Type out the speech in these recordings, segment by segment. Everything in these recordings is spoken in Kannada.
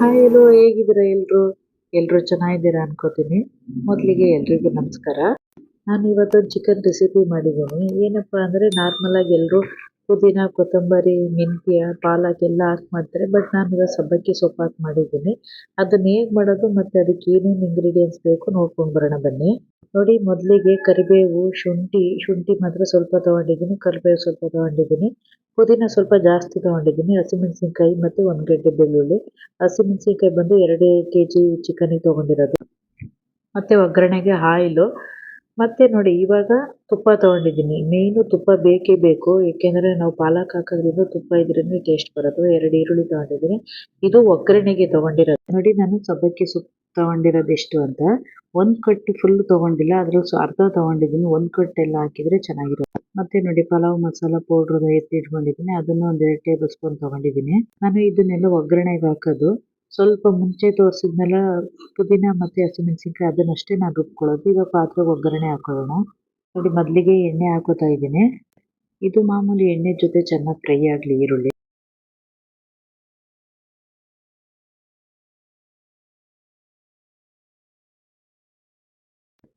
ಹಾಯ್ ಎಲ್ಲೋ ಹೇಗಿದ್ದೀರಾ ಎಲ್ರು? ಎಲ್ರು ಚೆನ್ನಾಗಿದ್ದೀರಾ ಅನ್ಕೋತೀನಿ. ಮೊದಲಿಗೆ ಎಲ್ರಿಗೂ ನಮಸ್ಕಾರ. ನಾನು ಇವತ್ತು ಚಿಕನ್ ರೆಸಿಪಿ ಮಾಡಿದ್ದೀನಿ. ಏನಪ್ಪ ಅಂದರೆ ನಾರ್ಮಲಾಗಿ ಎಲ್ಲರೂ ಪುದೀನ, ಕೊತ್ತಂಬರಿ, ಮೆಂತ್ಯ ಪಾಲಕ್ ಎಲ್ಲ ಹಾಕಿ ಮಾಡ್ತಾರೆ. ಬಟ್ ನಾನು ಇವಾಗ ಸಬ್ಬಕ್ಕಿ ಸೊಪ್ಪು ಹಾಕಿ ಮಾಡಿದ್ದೀನಿ. ಅದನ್ನ ಹೇಗೆ ಮಾಡೋದು ಮತ್ತು ಅದಕ್ಕೆ ಏನೇನು ಇಂಗ್ರೀಡಿಯೆಂಟ್ಸ್ ಬೇಕು ನೋಡ್ಕೊಂಡು ಬರೋಣ ಬನ್ನಿ. ನೋಡಿ, ಮೊದಲಿಗೆ ಕರಿಬೇವು, ಶುಂಠಿ ಶುಂಠಿ ಮಾತ್ರ ಸ್ವಲ್ಪ ತೊಗೊಂಡಿದ್ದೀನಿ, ಕರಿಬೇವು ಸ್ವಲ್ಪ ತೊಗೊಂಡಿದ್ದೀನಿ. ಪುದೀನ ಸ್ವಲ್ಪ ಜಾಸ್ತಿ ತೊಗೊಂಡಿದ್ದೀನಿ, ಹಸಿಮೆಣಸಿನ್ಕಾಯಿ ಮತ್ತು ಒಂದು ಗಡ್ಡೆ ಬೆಳ್ಳುಳ್ಳಿ. ಹಸಿಮೆಣಸಿನ್ಕಾಯಿ ಬಂದು ಎರಡು ಕೆ ಜಿ ಚಿಕನಿಗೆ ತೊಗೊಂಡಿರೋದು. ಮತ್ತು ಒಗ್ಗರಣೆಗೆ ಆಯಿಲು ಮತ್ತು ನೋಡಿ, ಇವಾಗ ತುಪ್ಪ ತೊಗೊಂಡಿದ್ದೀನಿ. ಮೇನು ತುಪ್ಪ ಬೇಕೇ ಬೇಕು, ಏಕೆಂದರೆ ನಾವು ಪಾಲಕ್ ಹಾಕೋದ್ರಿಂದ ತುಪ್ಪ ಇದ್ರೂ ಟೇಸ್ಟ್ ಬರೋದು ಎರಡು ಈರುಳ್ಳಿ ತೊಗೊಂಡಿದ್ದೀನಿ. ಇದು ಒಗ್ಗರಣೆಗೆ ತೊಗೊಂಡಿರೋದು. ನೋಡಿ, ನಾನು ಸಬ್ಬಕ್ಕಿ ಸೊಪ್ಪು ತೊಗೊಂಡಿರೋದು ಎಷ್ಟು ಅಂತ? ಒಂದು ಕಟ್ಟು ಫುಲ್ ತೊಗೊಂಡಿಲ್ಲ ಅದ್ರ ಅರ್ಧ ತೊಗೊಂಡಿದ್ದೀನಿ. ಒಂದು ಎಲ್ಲ ಹಾಕಿದರೆ ಚೆನ್ನಾಗಿರುತ್ತೆ. ಮತ್ತೆ ನೋಡಿ, ಪಲಾವ್ ಮಸಾಲ ಎತ್ತಿಟ್ಕೊಂಡಿದ್ದೀನಿ ಅದನ್ನು ಒಂದು ಎರಡು ಟೇಬಲ್ ಸ್ಪೂನ್ ತೊಗೊಂಡಿದ್ದೀನಿ. ನಾನು ಇದನ್ನೆಲ್ಲ ಒಗ್ಗರಣೆಗೆ ಹಾಕೋದು. ಸ್ವಲ್ಪ ಮುಂಚೆ ತೋರಿಸಿದ್ನೆಲ್ಲ, ಪುದೀನ ಮತ್ತು ಹಸಿಮೆಣಸಿನ್ಕಾಯಿ, ಅದನ್ನಷ್ಟೇ ನಾನು ರುಬ್ಕೊಳ್ಳೋದು. ಈಗ ಪಾತ್ರೆಗೆ ಒಗ್ಗರಣೆ ಹಾಕೊಳ್ಳೋಣ. ನೋಡಿ ಮೊದಲಿಗೆ ಎಣ್ಣೆ ಹಾಕೋತಾ ಇದ್ದೀನಿ. ಇದು ಮಾಮೂಲಿ ಎಣ್ಣೆ ಜೊತೆ ಚೆನ್ನಾಗಿ ಫ್ರೈ ಆಗಲಿ, ಈರುಳ್ಳಿ.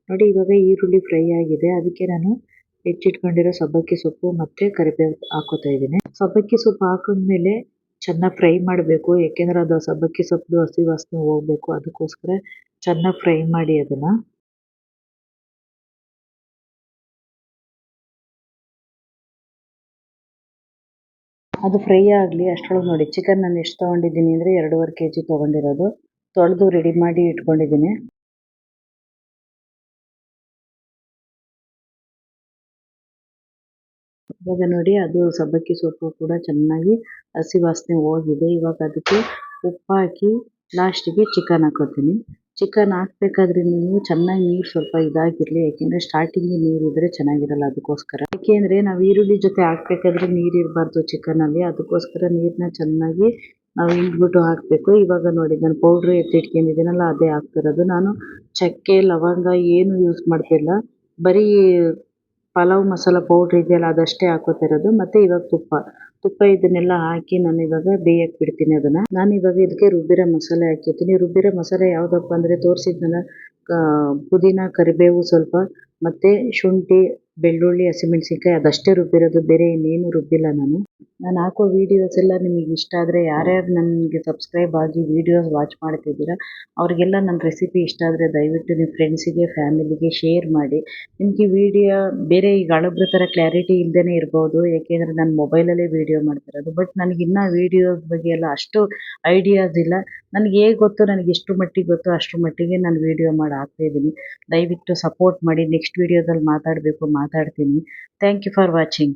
ನೋಡಿ, ಇವಾಗ ಈರುಳ್ಳಿ ಫ್ರೈ ಆಗಿದೆ. ಅದಕ್ಕೆ ನಾನು ಹೆಚ್ಚಿಟ್ಕೊಂಡಿರೋ ಸಬ್ಬಕ್ಕಿ ಸೊಪ್ಪು ಮತ್ತು ಕರಿಬೇವು ಹಾಕೋತಾ ಇದ್ದೀನಿ. ಸಬ್ಬಕ್ಕಿ ಸೊಪ್ಪು ಹಾಕಿದ್ಮೇಲೆ ಚೆನ್ನಾಗಿ ಫ್ರೈ ಮಾಡಬೇಕು. ಏಕೆಂದರೆ ಅದು ಸಬ್ಬಕ್ಕಿ ಸೊಪ್ಪು ಹಸಿ ವಾಸನೆ ಹೋಗಬೇಕು. ಅದಕ್ಕೋಸ್ಕರ ಚೆನ್ನಾಗಿ ಫ್ರೈ ಮಾಡಿ ಅದನ್ನು. ಅದು ಫ್ರೈ ಆಗಲಿ, ಅಷ್ಟರೊಳಗೆ ನೋಡಿ, ಚಿಕನ್ ನಾನು ಎಷ್ಟು ತೊಗೊಂಡಿದ್ದೀನಿ ಅಂದರೆ ಎರಡೂವರೆ ಕೆ ಜಿ ತೊಗೊಂಡಿರೋದು. ತೊಳೆದು ರೆಡಿ ಮಾಡಿ ಇಟ್ಕೊಂಡಿದ್ದೀನಿ. ಇವಾಗ ನೋಡಿ ಅದು ಸಬ್ಬಕ್ಕಿ ಸೊಪ್ಪು ಕೂಡ ಚೆನ್ನಾಗಿ ಹಸಿ ವಾಸನೆ ಹೋಗಿದೆ. ಇವಾಗ ಅದಕ್ಕೆ ಉಪ್ಪು ಹಾಕಿ ಲಾಸ್ಟಿಗೆ ಚಿಕನ್ ಹಾಕೋತೀನಿ. ಚಿಕನ್ ಹಾಕ್ಬೇಕಾದ್ರೆ ನೀವು ಚೆನ್ನಾಗಿ ನೀರು ಸ್ವಲ್ಪ ಇದಾಗಿರಲಿ. ಯಾಕೆಂದರೆ ನೀರು ಇದ್ದರೆ ಚೆನ್ನಾಗಿರಲ್ಲ ಅದಕ್ಕೋಸ್ಕರ. ಯಾಕೆಂದರೆ ನಾವು ಈರುಳ್ಳಿ ಜೊತೆ ಹಾಕ್ಬೇಕಾದ್ರೆ ನೀರು ಇರಬಾರ್ದು ಚಿಕನಲ್ಲಿ ಅದಕ್ಕೋಸ್ಕರ ನೀರನ್ನ ಚೆನ್ನಾಗಿ ನಾವು ಹಿಂಡ್ಬಿಟ್ಟು ಹಾಕಬೇಕು. ಇವಾಗ ನೋಡಿ ನಾನು ಪೌಡ್ರ್ ಎತ್ತಿಟ್ಕೊಂಡಿದ್ದೀನಲ್ಲ ಅದೇ ಹಾಕ್ತಿರೋದು ನಾನು ಚಕ್ಕೆ, ಲವಂಗ ಏನು ಯೂಸ್ ಮಾಡ್ತಿಲ್ಲ. ಬರೀ ಪಲಾವ್ ಮಸಾಲ ಪೌಡ್ರ್ ಇದೆಯಲ್ಲ, ಅದಷ್ಟೇ ಹಾಕೋತಾ ಇರೋದು ಮತ್ತು ಇವಾಗ ತುಪ್ಪ. ತುಪ್ಪ ಇದನ್ನೆಲ್ಲ ಹಾಕಿ ನಾನು ಇವಾಗ ಬೇಯಕ್ಕೆ ಬಿಡ್ತೀನಿ ಅದನ್ನ. ನಾನು ಇವಾಗ ಇದಕ್ಕೆ ರುಬ್ಬಿರೋ ಮಸಾಲೆ ಹಾಕಿರ್ತೀನಿ. ರುಬ್ಬಿರೋ ಮಸಾಲೆ ಯಾವುದಪ್ಪ ಅಂದರೆ ತೋರಿಸಿದ್ನಲ್ಲ ಪುದೀನ, ಕರಿಬೇವು ಸ್ವಲ್ಪ, ಮತ್ತು ಶುಂಠಿ, ಬೆಳ್ಳುಳ್ಳಿ, ಹಸಿಮೆಣಸಿನ್ಕಾಯಿ, ಅದಷ್ಟೇ ರುಬ್ಬಿರೋದು. ಬೇರೆ ಇನ್ನೇನು ರುಬ್ಬಿಲ್ಲ ನಾನು. ನಾನು ಹಾಕೋ ವೀಡಿಯೋಸ್ ಎಲ್ಲ ನಿಮಗೆ ಇಷ್ಟ ಆದರೆ ಯಾರ್ಯಾರು ನನಗೆ ಸಬ್ಸ್ಕ್ರೈಬ್ ಆಗಿ ವೀಡಿಯೋಸ್ ವಾಚ್ ಮಾಡ್ತಿದ್ದೀರಾ, ಅವರಿಗೆಲ್ಲ ನನ್ನ ರೆಸಿಪಿ ಇಷ್ಟ ಆದರೆ ದಯವಿಟ್ಟು ನಿಮ್ಮ ಫ್ರೆಂಡ್ಸಿಗೆ ಫ್ಯಾಮಿಲಿಗೆ ಶೇರ್ ಮಾಡಿ. ನಿಮಗೆ ವೀಡಿಯೋ ಬೇರೆ ಈಗ ಹಳಬ್ರ ಥರ ಕ್ಲಾರಿಟಿ ಇಲ್ಲದೇ ಇರ್ಬೋದು ಏಕೆಂದರೆ ನಾನು ಮೊಬೈಲಲ್ಲೇ ವೀಡಿಯೋ ಮಾಡ್ತಿರೋದು ಬಟ್ ನನಗೆ ಇನ್ನೂ ವೀಡಿಯೋಸ್ ಬಗ್ಗೆ ಎಲ್ಲ ಅಷ್ಟು ಐಡಿಯಾಸ್ ಇಲ್ಲ. ನನಗೆ ಹೇಗೆ ಗೊತ್ತು, ನನಗೆ ಎಷ್ಟು ಮಟ್ಟಿಗೆ ಗೊತ್ತು ಅಷ್ಟು ಮಟ್ಟಿಗೆ ನಾನು ವೀಡಿಯೋ ಮಾಡಿ ಹಾಕ್ತಾಯಿದ್ದೀನಿ ದಯವಿಟ್ಟು ಸಪೋರ್ಟ್ ಮಾಡಿ ನೆಕ್ಸ್ಟ್ ವೀಡಿಯೋದಲ್ಲಿ ಮಾತಾಡಬೇಕು, ಮಾತಾಡ್ತೀನಿ. Thank you for watching